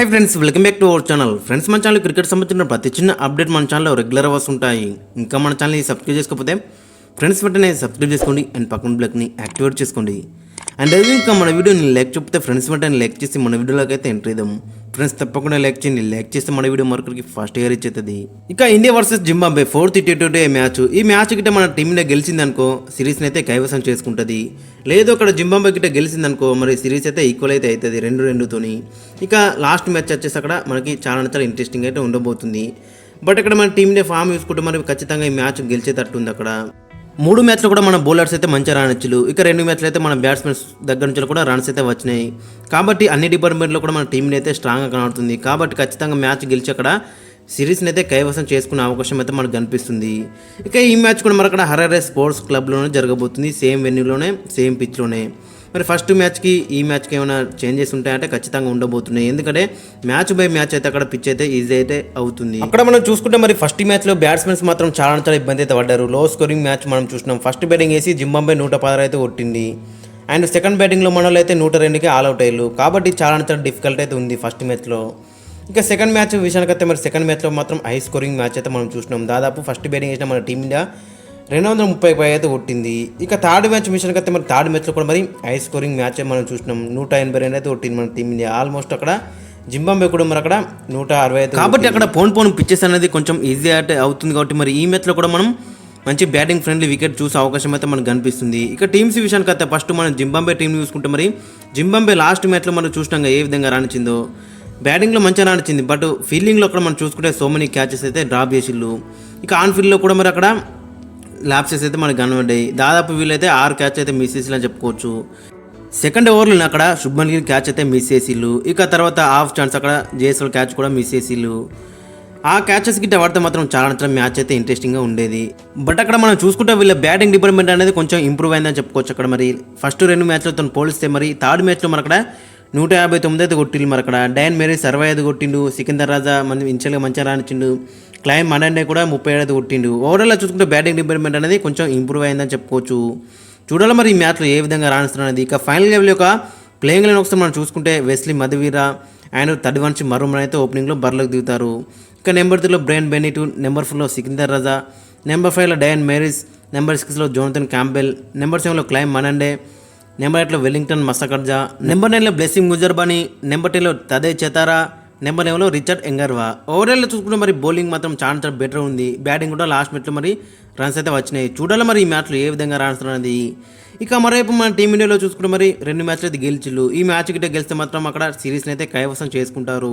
Hi friends welcome back to our channel friends మన channel cricket సంబంధించిన ప్రతి చిన్న అప్డేట్ మన ఛానల్లో రెగ్యులర్ అవర్స్ ఉంటాయి. ఇంకా మన ఛానల్ని సబ్స్క్రైబ్ చేసుకోకపోతే ఫ్రెండ్స్ వెంటనే సబ్స్క్రైబ్ చేసుకోండి అండ్ పక్కన బ్లాక్ని యాక్టివేట్ చేసుకోండి. అండ్ అదే ఇంకా మన వీడియోని లైక్ చెప్తే ఫ్రెండ్స్ వెంటనే లైక్ చేసి మన వీడియోలోకి అయితే ఎంటర్ ఇద్దాము ఫ్రెండ్స్ తప్పకుండా లైక్ చేయండి. లైక్ చేస్తే మన వీడియో మరొకరికి ఫస్ట్ ఇయర్ ఇచ్చేస్తుంది ఇక India versus Zimbabwe fourth T twenty match. ఈ మ్యాచ్ గిట్ట మన టీం ఇండియా గెలిచిందనుకో సిరీస్ని అయితే కైవసం చేసుకుంటుంది. లేదు అక్కడ జింబాబే గిట్ట గెలిచిందనుకో మరి సిరీస్ అయితే ఈక్వల్ అయితే అవుతుంది రెండు రెండుతోని. ఇక లాస్ట్ మ్యాచ్ వచ్చేసి అక్కడ మనకి చాలా చాలా ఇంట్రెస్టింగ్ అయితే ఉండబోతుంది. బట్ అక్కడ మన టీం ఇండియా ఫామ్ చూసుకుంటే మరి ఖచ్చితంగా ఈ మ్యాచ్ గెలిచేటట్టు ఉంది అక్కడ. మూడు మ్యాచ్లు కూడా మన బౌలర్స్ అయితే మంచిగా రానొచ్చులు. ఇక రెండు మ్యాచ్లు అయితే మన బ్యాట్స్మెన్స్ దగ్గర నుంచి కూడా రన్స్ అయితే వచ్చినాయి. కాబట్టి అన్ని డిపార్ట్మెంట్లో కూడా మన టీంని అయితే స్ట్రాంగ్గా కనబడుతుంది. కాబట్టి ఖచ్చితంగా మ్యాచ్ గెలిచి అక్కడ సిరీస్ని అయితే కైవసం చేసుకునే అవకాశం అయితే మనకు కనిపిస్తుంది. ఇక ఈ మ్యాచ్ కూడా మన అక్కడ స్పోర్ట్స్ క్లబ్లోనే జరగబోతుంది. సేమ్ వెన్యూలోనే సేమ్ పిచ్లోనే మరి ఫస్ట్ మ్యాచ్కి ఈ మ్యాచ్కి ఏమైనా చేంజెస్ ఉంటాయంటే ఖచ్చితంగా ఉండబోతున్నాయి. ఎందుకంటే మ్యాచ్ బై మ్యాచ్ అయితే అక్కడ పిచ్ అయితే ఈజీ అయితే అవుతుంది. అక్కడ మనం చూసుకుంటే మరి ఫస్ట్ మ్యాచ్లో బ్యాట్స్మెన్స్ మాత్రం చాలా చాలా ఇబ్బంది అయితే పడ్డారు. లో స్కోరింగ్ మ్యాచ్ మనం చూసినాం. ఫస్ట్ బ్యాటింగ్ వేసి జింబాబే నూట పదహారు అయితే కొట్టింది. అండ్ సెకండ్ బ్యాటింగ్లో మన అయితే నూట రెండుకి ఆల్ అవుట్ అయ్యారు. కాబట్టి చాలా చాలా డిఫికల్ట్ అయితే ఉంది ఫస్ట్ మ్యాచ్లో. ఇంకా సెకండ్ మ్యాచ్ విషయానికి అయితే మరి సెకండ్ మ్యాచ్లో మాత్రం హై స్కోరింగ్ మ్యాచ్ అయితే మనం చూసినాం. దాదాపు ఫస్ట్ బ్యాటింగ్ వేసిన మన టీమిండియా రెండు వందల ముప్పై పై అయితే కొట్టింది ఇక థర్డ్ మ్యాచ్ విషయానికి అయితే మరి థర్డ్ మ్యాచ్లో కూడా మరి హై స్కోరింగ్ మ్యాచ్ మనం చూసినాం. నూట ఎనభై రెండు అయితే కొట్టింది మన టీమిండియా. ఆల్మోస్ట్ అక్కడ జింబాబే కూడా మరి అక్కడ నూట అరవై అయితే కాబట్టి అక్కడ పోన్ పోన్ పిచ్చెస్ అనేది కొంచెం ఈజీ అయితే అవుతుంది కాబట్టి మరి ఈ మ్యాచ్లో కూడా మనం మంచి బ్యాటింగ్ ఫ్రెండ్లీ వికెట్ చూసే అవకాశం అయితే మనకు కనిపిస్తుంది. ఇక టీమ్స్ విషయానికి అయితే ఫస్ట్ మనం జింబాబే టీం చూసుకుంటే మరి జింబాబే లాస్ట్ మ్యాచ్లో మనం చూసినాం ఏ విధంగా రాణించిందో. బ్యాటింగ్లో మంచిగా రాణించింది. బట్ ఫీల్డింగ్లో కూడా మనం చూసుకుంటే సో మెనీ క్యాచెస్ అయితే డ్రాప్ చేసిళ్ళు. ఇక ఆన్ ఫీల్డ్లో కూడా మరి అక్కడ ల్యాప్సెస్ అయితే మనకు కనబడ్డాయి. దాదాపు వీళ్ళైతే ఆరు క్యాచ్ అయితే మిస్ చేసిలని చెప్పుకోవచ్చు. సెకండ్ ఓవర్లో అక్కడ. శుభ్మన్ గిల్ క్యాచ్ అయితే మిస్ చేసిళ్ళు ఇక తర్వాత హాఫ్ ఛాన్స్ అక్కడ జేఎస్ఎల్ క్యాచ్ కూడా మిస్ చేసిళ్ళు ఆ క్యాచెస్ గిట్ట పడితే మాత్రం చాలా చాలా మ్యాచ్ అయితే ఇంట్రెస్టింగ్గా ఉండేది. బట్ అక్కడ మనం చూసుకుంటే వీళ్ళ బ్యాటింగ్ డిపార్ట్మెంట్ అనేది కొంచెం ఇంప్రూవ్ అయిందని చెప్పుకోవచ్చు అక్కడ మరి. ఫస్ట్ రెండు మ్యాచ్లతో పోలిస్తే మరి థర్డ్ మ్యాచ్లో మన అక్కడ నూట యాభై తొమ్మిది అయితే కొట్టిండు మరి అక్కడ డైన్ మేరీస్ సర్వై ఐదు కొట్టిండు. సికిందర్ రాజా మన ఇంచల్గా మంచిగా రానిచ్చిండు క్లైమ్ మననే కూడా ముప్పై ఏడు కొట్టిండు. ఓవరాల్ చూసుకుంటే బ్యాటింగ్ డిపార్ట్మెంట్ అనేది కొంచెం ఇంప్రూవ్ అయిందని చెప్పుకోవచ్చు. చూడాలి మరి ఈ మ్యాచ్లో ఏ విధంగా రాణిస్తున్నది ఇక ఫైనల్ లెవెల్ యొక్క ప్లేయింగ్ లైన్ ఒకసారి మనం చూసుకుంటే వెస్లీ మధువీర ఆయన థర్డ్ వన్స్ మరుమన్ అయితే ఓపెనింగ్లో బర్లకు దిగుతారు. ఇక నెంబర్ త్రీలో బ్రెయిన్ బెనిటు నెంబర్ ఫోర్లో సికిందర్ రాజా నెంబర్ ఫైవ్లో డయన్ మేరీస్ నెంబర్ సిక్స్లో జోనథన్ క్యాంబెల్ నెంబర్ సెవెన్లో క్లైమ్ మనండే నెంబర్ ఎయిట్లో వెల్లింగ్టన్ మసకర్జా నెంబర్ నైన్లో బ్లెస్సింగ్ ముజర్బానీ. నెంబర్ టెన్లో తదే చెతారా. నెంబర్ లెవెన్లో రిచర్డ్ ఎంగర్వా. ఓవరాల్ చూసుకుంటే మరి బౌలింగ్ మాత్రం చాలా చాలా బెటర్ ఉంది. బ్యాటింగ్ కూడా లాస్ట్ మ్యాచ్లో మరి రన్స్ అయితే వచ్చినాయి. చూడాలి మరి ఈ మ్యాచ్లో ఏ విధంగా రాణిస్తున్నది ఇక మరోవైపు మన టీమిండియాలో చూసుకుంటే మరి రెండు మ్యాచ్లు అయితే గెలిచిళ్ళు. ఈ మ్యాచ్ గిట్ట గెలిస్తే మాత్రం అక్కడ సిరీస్ని అయితే కైవసం చేసుకుంటారు.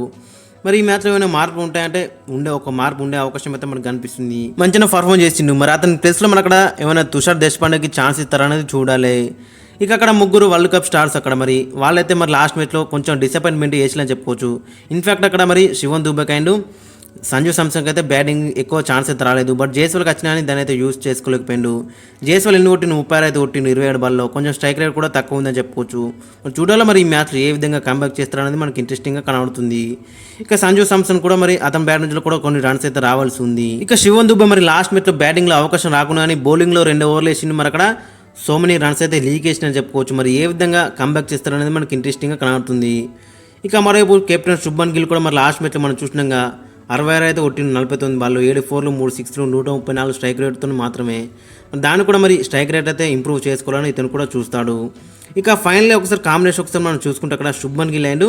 మరి ఈ మ్యాచ్లో ఏమైనా మార్పులు ఉంటాయంటే ఉండే ఒక మార్పు ఉండే అవకాశం అయితే మనకు కనిపిస్తుంది. మంచిగా పర్ఫామ్ చేసిండు. మరి అతని ప్లేస్లో మన అక్కడ ఏమైనా తుషార్ దేశపాండేకి ఛాన్స్ ఇస్తారనేది చూడాలి. ఇక అక్కడ ముగ్గురు వరల్డ్ కప్ స్టార్స్ అక్కడ మరి. వాళ్ళైతే మరి లాస్ట్ మ్యాచ్లో కొంచెం డిసప్పాయింట్మెంట్ చేసిలని చెప్పుకోవచ్చు. ఇన్ఫ్యాక్ట్ అక్కడ మరి శివన్ దుబెక్ అండ్ సంజు సామ్సంగ్ అయితే బ్యాటింగ్ ఎక్కువ ఛాన్స్ అయితే రాలేదు. బట్ జేస్వాల్కి వచ్చినా కానీ దాన్ని అయితే యూస్ చేసుకోలేకపోయిండు. జేస్వాల్ ఎన్ని కొట్టిన ముప్పై ఆరు అయితే కొట్టిండు ఇరవై ఏడు బాల్లో కొంచెం స్ట్రైక్ రేట్ కూడా తక్కువ ఉందని చెప్పుకోవచ్చు. చూడాలో చూడాలి మరి ఈ మ్యాచ్లో ఏ విధంగా కంబ్యాక్ చేస్తారనేది మనకి ఇంట్రెస్టింగ్గా కనబడుతుంది. ఇక సంజు సామ్సన్ కూడా మరి అతని బ్యాట్ నుంచి కూడా కొన్ని రన్స్ అయితే రావాల్సి ఉంది. ఇక శివన్ దుబ్బ మరి లాస్ట్ మ్యాచ్లో బ్యాటింగ్లో అవకాశం రాకుండా కానీ బౌలింగ్లో రెండు ఓవర్లు వేసిండు మరి అక్కడ. సో మెనీ రన్స్ అయితే లీక్ వేసినని చెప్పుకోవచ్చు. మరి ఏ విధంగా కంబ్యాక్ చేస్తారనేది మనకి ఇంట్రెస్టింగ్గా కనబడుతుంది. ఇక మరోవైపు కెప్టెన్ శుభ్మన్ గిల్ కూడా మరి లాస్ట్ మ్యాచ్లో మనం చూసినాగా అరవై ఆరు అయితే ఒట్టిన నలభై తొమ్మిది బాల్లో ఏడు ఫోర్లు మూడు సిక్స్లు నూట ముప్పై నాలుగు స్ట్రైక్ రేట్తో మాత్రమే. దాన్ని కూడా మరి స్ట్రైక్ రేట్ అయితే ఇంప్రూవ్ చేసుకోవాలని ఇతను కూడా చూస్తాడు. ఇక ఫైనల్లీ ఒకసారి కాంబినేషన్ ఒకసారి మనం చూసుకుంటే అక్కడ శుభ్మన్ గిల్ అండ్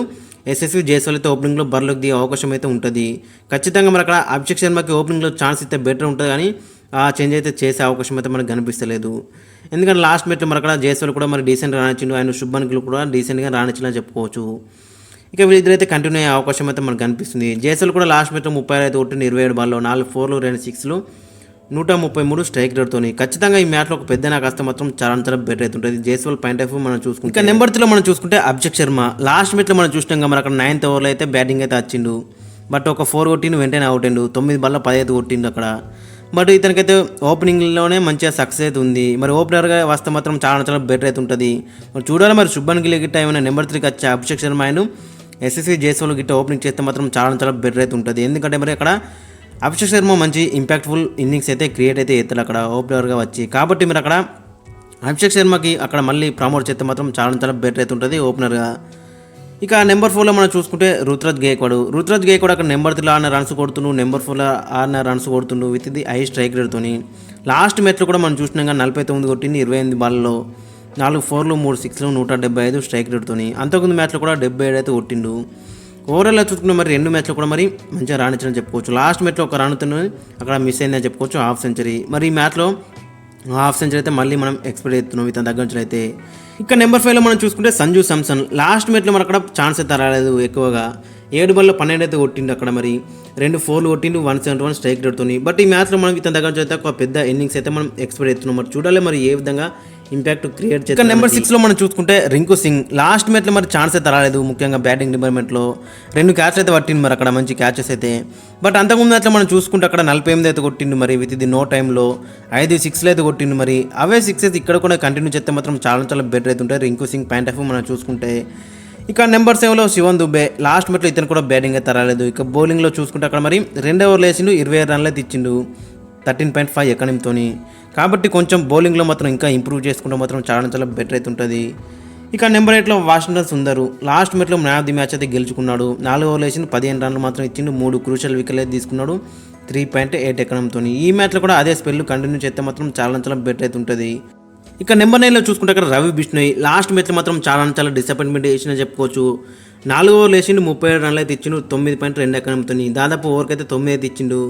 ఎస్ఎస్వి జైస్వాల్ అయితే ఓపెనింగ్లో బరిలోకి దిగే అవకాశం అయితే ఉంటుంది. ఖచ్చితంగా మరి అక్కడ అభిషేక్ శర్మకి ఓపెనింగ్లో ఛాన్స్ ఇస్తే బెటర్ ఉంటుంది. కానీ ఆ చేంజ్ అయితే చేసే అవకాశం అయితే మనకు కనిపిస్తలేదు. ఎందుకంటే లాస్ట్ మ్యాచ్లో మరి అక్కడ కూడా మరి డీసెంట్గా రాణించిండు. ఆయన శుభ్మన్ గిల్ కూడా డీసెంట్గా రాణించాలని చెప్పుకోవచ్చు. ఇక వీళ్ళిద్దరైతే కంటిన్యూ అయ్యే అవకాశం అయితే మనకు కనిపిస్తుంది. జేసల్ కూడా లాస్ట్ మ్యాచ్లో ముప్పై ఐదు కొట్టింది ఇరవై ఏడు బాల్లో నాలుగు ఫోర్లు రెండు సిక్స్లు నూట ముప్పై మూడు స్ట్రైక్ రేట్తో ఖచ్చితంగా ఈ మ్యాచ్లో ఒక పెద్ద నాకు అస్త మాత్రం చాలా చాలా బెటర్ అవుతుంటుంది జేస్వాల్ పాయింట్ ఆఫ్ మనం చూసుకుంటే. ఇక నెంబర్ త్రీలో మనం చూసుకుంటే అభిషేక్ శర్మ. లాస్ట్ మ్యాచ్లో మనం చూసినాం కదా మరి అక్కడ నైన్త్ ఓవర్లో అయితే బ్యాటింగ్ అయితే వచ్చిండు బట్ ఒక ఫోర్ కొట్టిండు వెంటనే అవుట్ అయిండు. తొమ్మిది బాల్లో పదహైదు కొట్టిండు అక్కడ. బట్ ఇతనికైతే ఓపెనింగ్లోనే మంచిగా సక్సెస్ అయితే ఉంది. మరి ఓపెనర్గా వస్తే మాత్రం చాలా చాలా బెటర్ అయితే ఉంటుంది. మరి చూడాలి మరి శుభన్ గిల్ గిట్ట ఏమైనా నెంబర్ త్రీకి వచ్చే అభిషేక్ శర్మ ఆయన ఎస్ఎస్సి జేస్వాల్ గిట్ట ఓపెనింగ్ చేస్తే మాత్రం చాలా చాలా బెటర్ అయితే ఉంటుంది. ఎందుకంటే మరి అక్కడ అభిషేక్ శర్మ మంచి ఇంపాక్ట్ఫుల్ ఇన్నింగ్స్ అయితే క్రియేట్ అయితే ఎత్తాడు అక్కడ ఓపెనర్గా వచ్చి. కాబట్టి మీరు అక్కడ అభిషేక్ శర్మకి అక్కడ మళ్ళీ ప్రమోట్ చేస్తే మాత్రం చాలా చాలా బెటర్ అయితే ఉంటుంది ఓపెనర్గా. ఇక నెంబర్ ఫోర్లో మనం చూసుకుంటే రుత్రజ్ గేక్వాడ్. రుత్రజ్ గేక్వాడ్ అక్కడ నెంబర్ త్రీలో ఆడిన రన్స్ కొడుతుండు నెంబర్ ఫోర్లో ఆడిన రన్స్ కొడుతుండు విత్ ది హై స్ట్రైక్ రేట్తోని. లాస్ట్ మ్యాచ్లో కూడా మనం చూసినాం కానీ నలభై తొమ్మిది కొట్టింది ఇరవై ఎనిమిది బాల్లో నాలుగు ఫోర్లు మూడు సిక్స్లు నూట డెబ్బై ఐదు స్ట్రైక్ రేట్తోని. అంతకుముందు మ్యాచ్లో కూడా డెబ్బై ఏడు అయితే కొట్టిండు. ఓవరాల్గా చూసుకున్న మరి రెండు మ్యాచ్లు కూడా మరి మంచిగా రాణించని చెప్పుకోవచ్చు. లాస్ట్ మ్యాచ్లో ఒక రాణుతున్న అక్కడ మిస్ అయిందని చెప్పుకోవచ్చు హాఫ్ సెంచరీ. మరి ఈ మ్యాచ్లో హాఫ్ సెంచరీ అయితే మళ్ళీ మనం ఎక్స్పెక్ట్ చేస్తున్నాం ఇతని దగ్గర నుంచి అయితే. ఇక నెంబర్ ఫైవ్లో మనం చూసుకుంటే సంజు సామ్సన్ లాస్ట్ మ్యాచ్లో మనకు అక్కడ ఛాన్స్ అయితే రాలేదు ఎక్కువగా. ఏడు బల్ల పన్నెండు అయితే కొట్టిండు అక్కడ మరి. రెండు ఫోర్లు కొట్టిండు వన్ సెవెంటీ వన్ స్ట్రైక్ రేట్తోని బట్ ఈ మ్యాచ్లో మనం ఇతని దగ్గర నుంచి అయితే ఒక పెద్ద ఇన్నింగ్స్ అయితే మనం ఎక్స్పెక్ట్ చేస్తున్నాం. మరి చూడాలి మరి ఏ విధంగా ఇంపాక్ట్ క్రియేట్ చేస్తాం నెంబర్ సిక్స్లో మనం చూసుకుంటే రింకు సింగ్ లాస్ట్ మ్యాచ్లో మరి ఛాన్స్ అయితే రాలేదు ముఖ్యంగా బ్యాటింగ్ డిపార్ట్మెంట్లో రెండు క్యాచ్లు అయితే పట్టింది మరి అక్కడ మంచి క్యాచెస్ అయితే. బట్ అంతకుముందు మ్యాచ్లో మనం చూసుకుంటే అక్కడ నలభై ఎనిమిది అయితే కొట్టిండు మరి విత్ ది నో టైంలో ఐదు సిక్స్లు అయితే కొట్టిండు మరి. అవే సిక్సెస్ ఇక్కడ కూడా కంటిన్యూ చేస్తే మాత్రం చాలా చాలా బెటర్ అయితే ఉంటాయి. రింకు సింగ్ పాయింట్ ఆఫ్ మనం చూసుకుంటే. ఇక నెంబర్ సెవెన్లో శివన్ దుబే లాస్ట్ మ్యాచ్లో ఇతను కూడా బ్యాటింగ్ అయితే రాలేదు ఇక బౌలింగ్లో చూసుకుంటే అక్కడ మరి రెండు ఓవర్లు వేసిండు ఇరవై రన్లు అయితే ఇచ్చిండు. థర్టీన్ పాయింట్ ఫైవ్ ఎకనమీతోని కాబట్టి కొంచెం బౌలింగ్లో మాత్రం ఇంకా ఇంప్రూవ్ చేసుకుంటే మాత్రం చాలా చాలా బెటర్ అయితే ఉంటుంది. ఇక నెంబర్ ఎయిట్లో వాషింగ్టన్ సుందరు. లాస్ట్ మెట్లో మ్యాన్ ఆఫ్ ది మ్యాచ్ అయితే గెలుచుకున్నాడు. నాలుగు ఓవర్లు వేసిండు పదిహేను రన్లు మాత్రం ఇచ్చిండు మూడు క్రూషల్ వికెట్లు అయితే తీసుకున్నాడు. త్రీ పాయింట్ ఎయిట్ ఎకనంతో ఈ మ్యాచ్లో కూడా అదే స్పెల్ కంటిన్యూ చేస్తే మాత్రం చాలా చాలా బెటర్ అయితే ఉంటుంది. ఇక నెంబర్ నైన్లో చూసుకుంటే అక్కడ రవి బిష్ణోయ్. లాస్ట్ మ్యాచ్లో మాత్రం చాలా చాలా డిసప్పాయింట్మెంట్ చేసిన చెప్పుకోవచ్చు. నాలుగు ఓవర్లు వేసిండు ముప్పై ఏడు రన్లు అయితే ఇచ్చిండు తొమ్మిది పాయింట్ రెండు ఎకరంతో దాదాపు ఓవర్కి అయితే తొమ్మిది అయితే ఇచ్చిండు.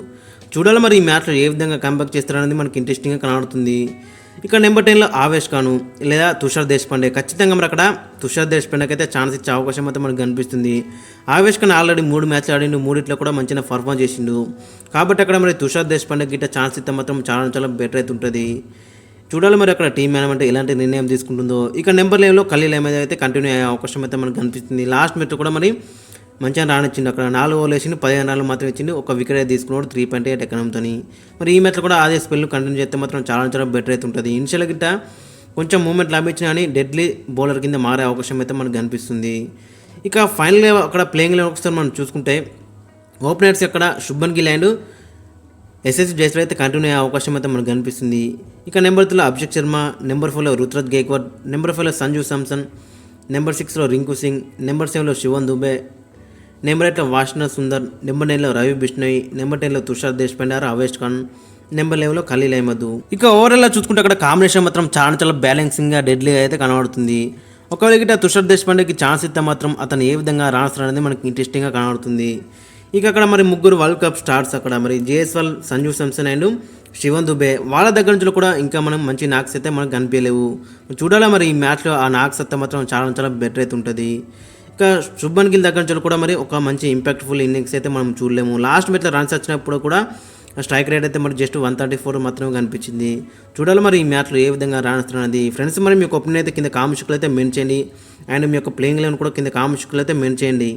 చూడాలి మరి ఈ మ్యాచ్లో ఏ విధంగా కంబ్యాక్ చేస్తారనేది మనకి ఇంట్రెస్టింగ్గా కనబడుతుంది. ఇక్కడ నెంబర్ టెన్లో ఆవేష్ ఖాను లేదా తుషార్ దేశపాండే. ఖచ్చితంగా మరి అక్కడ తుషార్ దేశపాండేకి అయితే ఛాన్స్ ఇచ్చే అవకాశం అయితే మనకు కనిపిస్తుంది. ఆవేష్ ఖాన్ ఆల్రెడీ మూడు మ్యాచ్లు ఆడిండు మూడిట్లో కూడా మంచిగా పర్ఫామ్ చేసిండు. కాబట్టి అక్కడ మరి తుషార్ దేశపాండే గిట్ట ఛాన్స్ ఇస్తే మాత్రం చాలా చాలా బెటర్ అయితే ఉంటుంది. చూడాలి మరి అక్కడ టీం మేనేజ్మెంట్ ఎలాంటి నిర్ణయం తీసుకుంటుందో. ఇక నెంబర్ లెవెన్లో ఖలీల్ అహ్మద్ అయితే కంటిన్యూ అయ్యే అవకాశం అయితే మనకు కనిపిస్తుంది. లాస్ట్ మ్యాచ్ కూడా మరి మంచిగా రానిచ్చిండు. అక్కడ నాలుగు ఓవర్లు వేసిండు పదిహేను రన్లు మాత్రం ఇచ్చిండు. ఒక వికెట్ తీసుకున్నాడు త్రీ పాయింట్ ఎయిట్ ఎకనంతో మరి ఈ మ్యాచ్లో కూడా అదే స్పెల్ కంటిన్యూ చేస్తే మాత్రం చాలా చాలా బెటర్ అయితే ఉంటుంది. ఇనిషియల్ గిట్ట కొంచెం మూమెంట్ లభించినా కానీ డెడ్లీ బౌలర్ కింద మారే అవకాశం అయితే మనకు కనిపిస్తుంది. ఇక ఫైనల్ అక్కడ ప్లేయింగ్ లెవెన్ ఒకసారి మనం చూసుకుంటే ఓపెనర్స్ అక్కడ శుభన్ గిల్ అండ్ ఎస్ఎస్ జైస్వాల్ అయితే కంటిన్యూ అయ్యే అవకాశం అయితే మనకు కనిపిస్తుంది. ఇక నెంబర్ త్రీలో అభిషేక్ శర్మ నెంబర్ ఫోర్లో రుత్రజ్ గేక్వాడ్ నెంబర్ ఫైవ్లో సంజు సామ్సన్ నెంబర్ సిక్స్లో రింకు సింగ్ నెంబర్ సెవెన్లో శివన్ దుబే నెంబర్ ఎయిట్లో వాష్ణ సుందర్ నెంబర్ నైన్లో రవి బిష్ణోయ్ నెంబర్ టెన్లో తుషార్ దేశపాండే అవేష్ ఖాన్ నెంబర్ లెవెన్లో ఖలీల్ అహ్మద్ ఇక ఓవరాల్గా చూసుకుంటే అక్కడ కాంబినేషన్ మాత్రం చాలా చాలా బ్యాలెన్సింగ్గా డెడ్లీగా అయితే కనబడుతుంది. ఒకవేళ గిట్ట తుషార్ దేశపాండేకి ఛాన్స్ ఇస్తే మాత్రం అతను ఏ విధంగా రాస్తారు అనేది మనకి ఇంట్రెస్టింగ్గా కనబడుతుంది. ఇక అక్కడ మరి ముగ్గురు వరల్డ్ కప్ స్టార్స్ అక్కడ మరి జేఎస్వాల్ సంజు సంసన్ అండ్ శివన్ దుబే. వాళ్ళ దగ్గర నుంచి కూడా ఇంకా మనం మంచి నాక్స్ అయితే మనకు కనిపించలేవు. చూడాలి మరి ఈ మ్యాచ్లో ఆ నాక్స్ అయితే మాత్రం చాలా చాలా బెటర్ అయితే ఉంటుంది. ఇంకా శుభన్ గిల్ దగ్గర నుంచి కూడా మరి ఒక మంచి ఇంపాక్ట్ఫుల్ ఇన్నింగ్స్ అయితే మనం చూడలేము. లాస్ట్ మ్యాచ్లో రన్స్ వచ్చినప్పుడు కూడా స్ట్రైక్ రేట్ అయితే మరి జస్ట్ వన్ థర్టీ ఫోర్ మాత్రమే కనిపించింది. చూడాలి మరి ఈ మ్యాచ్లో ఏ విధంగా రాణిస్తున్నది ఫ్రెండ్స్ మరి మీ యొక్క ఒపీనియన్ అయితే కింద కామెంట్స్లో అయితే మెన్ చేయండి. అండ్ మీ యొక్క ప్లేయింగ్ లెవెన్ కూడా కింద కామెంట్స్లో అయితే మెన్ చేయండి.